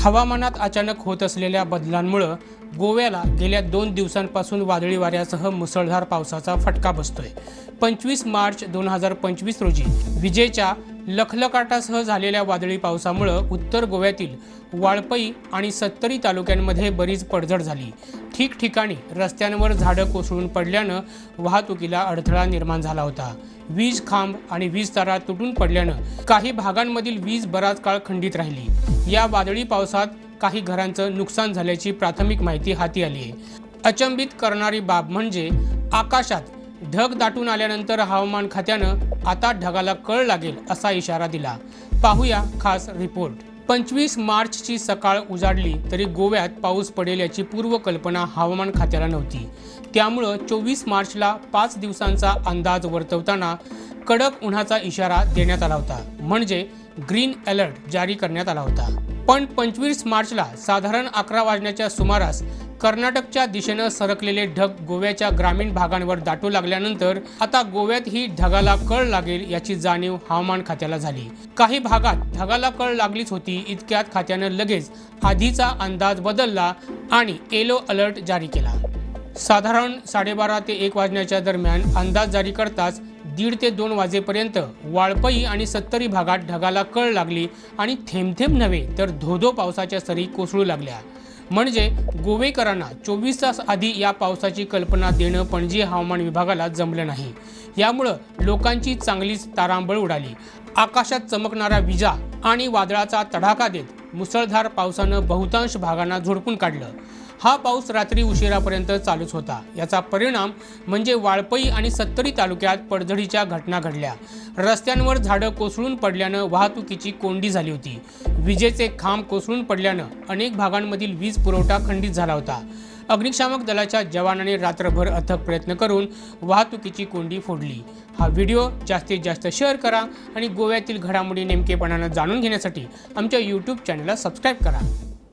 हवामानात अचानक होत असलेल्या बदलांमुळं गोव्याला गेल्या दोन दिवसांपासून वादळी वाऱ्यासह मुसळधार पावसाचा फटका बसतोय. पंचवीस मार्च दोन हजार पंचवीस रोजी विजेच्या लखलकाटासह झालेल्या वादळी पावसामुळं उत्तर गोव्यातील वाळपई आणि सत्तरी तालुक्यांमध्ये बरीच पडझड झाली. ठिकठिकाणी रस्त्यांवर झाडं कोसळून पडल्यानं वाहतुकीला अडथळा निर्माण झाला होता. वीज खांब आणि वीज तारा तुटून पडल्यानं काही भागांमधील वीज बराच काळ खंडित राहिली. या वादळी पावसात काही घरांचं नुकसान झाल्याची प्राथमिक माहिती हाती आली आहे अचंबित करणारी बाब म्हणजे आकाशात ढग दाटून आल्यानंतर हवामान खात्यानं आता ढगाला कळ लागेल असा इशारा दिला. पाहूया खास रिपोर्ट. पंचवीस मार्चची सकाळ उजाडली तरी गोव्यात पाऊस पडेल याची पूर्वकल्पना हवामान खात्याला नव्हती. त्यामुळं चोवीस मार्चला पाच दिवसांचा अंदाज वर्तवताना कडक उन्हाचा इशारा देण्यात आला होता. म्हणजे ग्रीन अलर्ट जारी करण्यात आला होता. पण पंचवीस मार्चला साधारण अकरा वाजण्याच्या सुमारास कर्नाटकच्या दिशेनं सरकलेले ढग गोव्याच्या ग्रामीण भागांवर दाटू लागल्यानंतर आता गोव्यात ही ढगाला कळ लागेल याची जाणीव हवामान खात्याला झाली. काही भागात ढगाला कळ लागलीच होती इतक्यात खात्यानं लगेच आधीचा अंदाज बदलला आणि येलो अलर्ट जारी केला. साधारण साडेबारा ते एक वाजण्याच्या दरम्यान अंदाज जारी करताच दीड ते दोन वाजेपर्यंत वाळपई आणि सत्तरी भागात ढगाला कळ लागली आणि थेंब थेंब नव्हे तर धोधो पावसाच्या सरी कोसळू लागल्या. म्हणजे गोवेकरांना चोवीस तास आधी या पावसाची कल्पना देणं पणजी हवामान विभागाला जमलं नाही. यामुळं लोकांची चांगलीच तारांबळ उडाली. आकाशात चमकणारा विजा आणि वादळाचा तडाखा देत मुसळधार पावसानं बहुतांश भागांना झोडपून काढलं. हा पाऊस रात्री उशिरापर्यंत चालूच होता. याचा परिणाम म्हणजे वाळपई आणि सत्तरी तालुक्यात पडझडीच्या घटना घडल्या. रस्त्यांवर झाडं कोसळून पडल्यानं वाहतुकीची कोंडी झाली होती. विजेचे खांब कोसळून पडल्यानं अनेक भागांमधील वीज पुरवठा खंडित झाला होता. अग्निशामक दलाच्या जवानाने रात्रभर अथक प्रयत्न करून वाहतुकीची कोंडी फोडली. हा व्हिडिओ जास्तीत जास्त शेअर करा आणि गोव्यातील घडामोडी नेमकेपणानं जाणून घेण्यासाठी आमच्या यूट्यूब चॅनलला सबस्क्राईब करा.